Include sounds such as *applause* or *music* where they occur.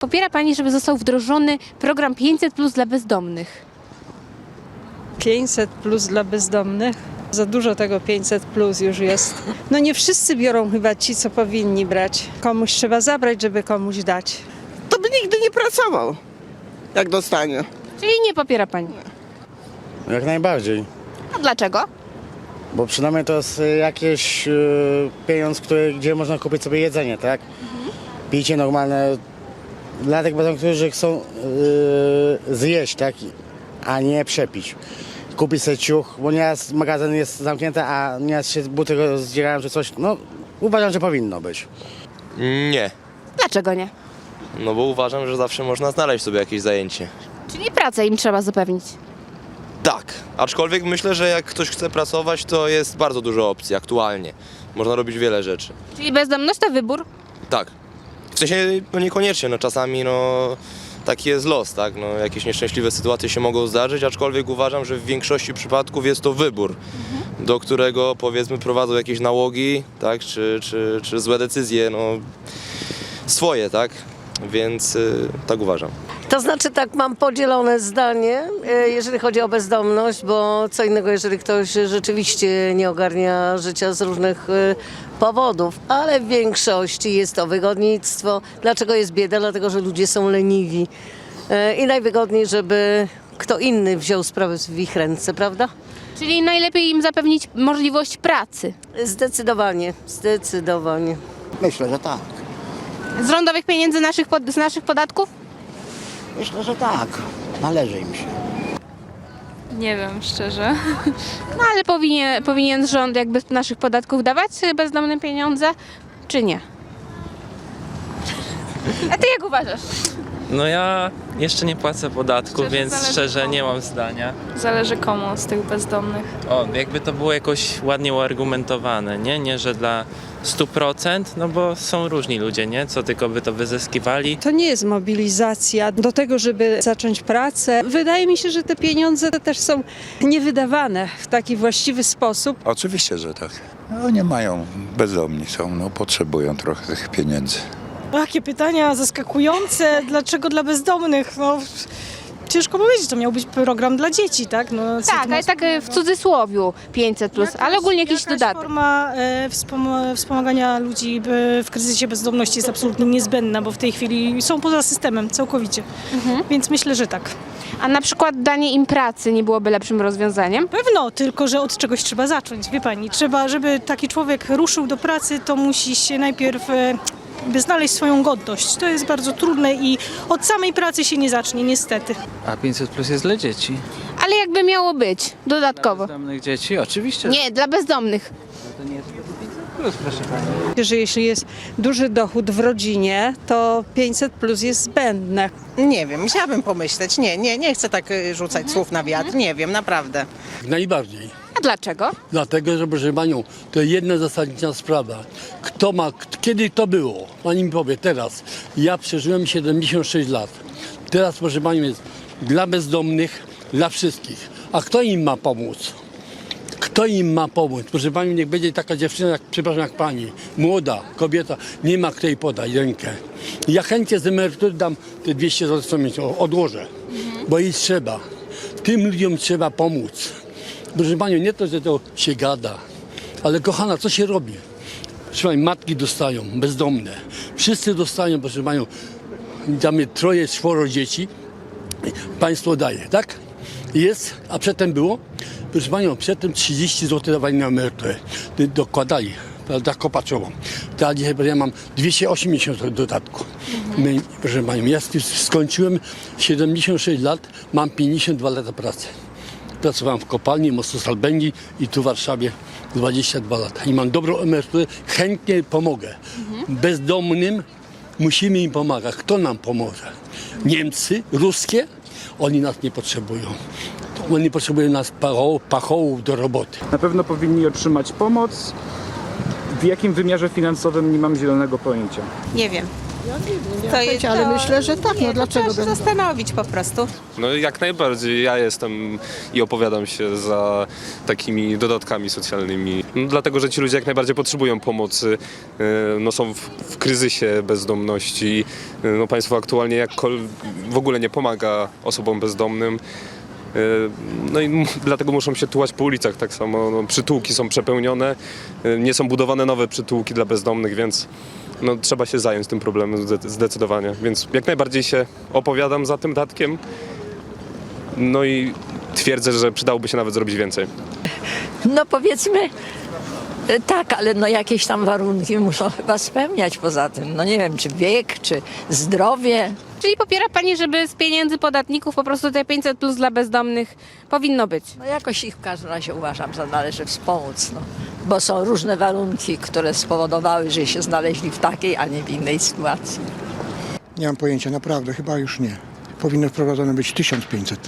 Popiera Pani, żeby został wdrożony program 500 plus dla bezdomnych. 500 plus dla bezdomnych. Za dużo tego 500 plus już jest. No nie wszyscy biorą chyba ci, co powinni brać. Komuś trzeba zabrać, żeby komuś dać. to by nigdy nie pracował, jak dostanie. Czyli nie popiera Pani. Jak najbardziej, A dlaczego? bo przynajmniej to jest y, jakiś y, pieniądz, który, gdzie można kupić sobie jedzenie, tak? Picie normalne dla tych bezdomnych, którzy chcą y, zjeść, tak? A nie przepić. Kupić sobie ciuch, bo nieraz magazyn jest zamknięty, a nieraz się buty rozdzierają czy coś. No, uważam, że powinno być. Nie. Dlaczego nie? No bo uważam, że zawsze można znaleźć sobie jakieś zajęcie. Czyli pracę im trzeba zapewnić. Tak. Aczkolwiek myślę, że jak ktoś chce pracować, to jest bardzo dużo opcji aktualnie. Można robić wiele rzeczy. Czyli bezdomność to wybór. Tak. Sensie, no niekoniecznie, no czasami no taki jest los, tak? No, jakieś nieszczęśliwe sytuacje się mogą zdarzyć, aczkolwiek uważam, że w większości przypadków jest to wybór, do którego powiedzmy prowadzą jakieś nałogi, tak? Czy, czy, czy złe decyzje, no swoje, tak? Więc y, tak uważam. To znaczy tak, mam podzielone zdanie, e, jeżeli chodzi o bezdomność, bo co innego, jeżeli ktoś rzeczywiście nie ogarnia życia z różnych e, powodów, ale w większości jest to wygodnictwo. Dlaczego jest bieda? Dlatego, że ludzie są leniwi. I najwygodniej, żeby kto inny wziął sprawę w ich ręce, prawda? Czyli najlepiej im zapewnić możliwość pracy. Zdecydowanie, zdecydowanie. Myślę, że tak. Z rządowych pieniędzy naszych pod, z naszych podatków? Myślę, że tak. Należy im się. Nie wiem, szczerze. No ale powinien, powinien rząd jakby z naszych podatków dawać bezdomnym pieniądze, czy nie? A ty jak uważasz? No ja jeszcze nie płacę podatku, Szczerze, więc szczerze komu. nie mam zdania. Zależy komu z tych bezdomnych. O, jakby to było jakoś ładnie uargumentowane, nie? Nie, że dla 100%, no bo są różni ludzie, nie? Co tylko by to wyzyskiwali. To nie jest mobilizacja do tego, żeby zacząć pracę. Wydaje mi się, że te pieniądze też są niewydawane w taki właściwy sposób. Oczywiście, że tak. No nie mają, bezdomni są, no potrzebują trochę tych pieniędzy. Jakie pytania zaskakujące. Dlaczego dla bezdomnych? No, ciężko powiedzieć, to miał być program dla dzieci, tak? No, co Tak, to ma ale tak e, w cudzysłowiu 500 plus, ale ogólnie jakiś jakaś dodatek. forma e, wspom- wspomagania ludzi e, w kryzysie bezdomności jest absolutnie niezbędna, bo w tej chwili są poza systemem całkowicie. Mhm. Więc myślę, że tak. A na przykład danie im pracy nie byłoby lepszym rozwiązaniem? Pewno, tylko że od czegoś trzeba zacząć. Wie pani, trzeba, żeby taki człowiek ruszył do pracy, to musi się najpierw e, by znaleźć swoją godność. To jest bardzo trudne i od samej pracy się nie zacznie, niestety. A 500 plus jest dla dzieci. Ale jakby miało być dodatkowo. Bezdomnych dzieci? Oczywiście. Nie, dla bezdomnych. To nie jest 500 plus, proszę pani. Że jeśli jest duży dochód w rodzinie, to 500 plus jest zbędne. Nie wiem, musiałabym pomyśleć. Nie, nie, nie chcę tak y, rzucać słów na wiatr. Nie wiem, naprawdę. Najbardziej. Dlaczego? Dlatego, że proszę panią, to jedna zasadnicza sprawa. Kto ma, kiedy to było? Pani mi powie, teraz. Ja przeżyłem 76 lat. Teraz, proszę panią, jest dla bezdomnych, dla wszystkich. A kto im ma pomóc? Kto im ma pomóc? Proszę pani, niech będzie taka dziewczyna, jak, przepraszam, jak pani, młoda kobieta, nie ma kto jej podać rękę. Ja chętnie z emerytury dam te 200 zł, co odłożę, bo jej trzeba. Tym ludziom trzeba pomóc. Proszę panią, nie to, że to się gada, ale kochana, co się robi? Proszę pani, matki dostają, bezdomne. Wszyscy dostają, proszę panią, mamy troje, czworo dzieci, państwo daje, tak? Jest, a przedtem było? Proszę panią, przedtem 30 zł dawali na emeryturę, dokładali, prawda, kopaczową. Teraz dzisiaj ja mam 280 zł dodatku. My, proszę panią, ja sk- skończyłem 76 lat, mam 52 lata pracy. Pracowałem w kopalni Mostu Bęgi i tu w Warszawie 22 lata. I mam dobrą emeryturę, chętnie pomogę. Bezdomnym musimy im pomagać. Kto nam pomoże? Niemcy, ruskie? Oni nas nie potrzebują. Oni potrzebują nas pachołów, pachołów do roboty. Na pewno powinni otrzymać pomoc. W jakim wymiarze finansowym nie mam zielonego pojęcia. Nie wiem. To jest, ale myślę, że tak, no dlaczego Trzeba się będą? zastanowić po prostu. No jak najbardziej. Ja jestem i opowiadam się za takimi dodatkami socjalnymi. No, dlatego, że ci ludzie jak najbardziej potrzebują pomocy. Yy, No, są w, w kryzysie bezdomności. Yy, No, państwo aktualnie jakkol w ogóle nie pomaga osobom bezdomnym. Yy, No i m- dlatego muszą się tułać po ulicach tak samo. No, przytułki są przepełnione, yy, nie są budowane nowe przytułki dla bezdomnych, więc no, trzeba się zająć tym problemem zde- zdecydowanie. Więc jak najbardziej się opowiadam za tym datkiem. No i twierdzę, że przydałoby się nawet zrobić więcej. No powiedzmy tak, ale no jakieś tam warunki *laughs* muszą chyba spełniać poza tym. No nie wiem, czy wiek, czy zdrowie. Czyli popiera Pani, żeby z pieniędzy podatników po prostu te 500 plus dla bezdomnych powinno być? No jakoś ich w każdym razie uważam, że należy wspomóc, no. bo są różne warunki, które spowodowały, że się znaleźli w takiej, a nie w innej sytuacji. Nie mam pojęcia, naprawdę, chyba już nie. Powinno wprowadzone być 1500.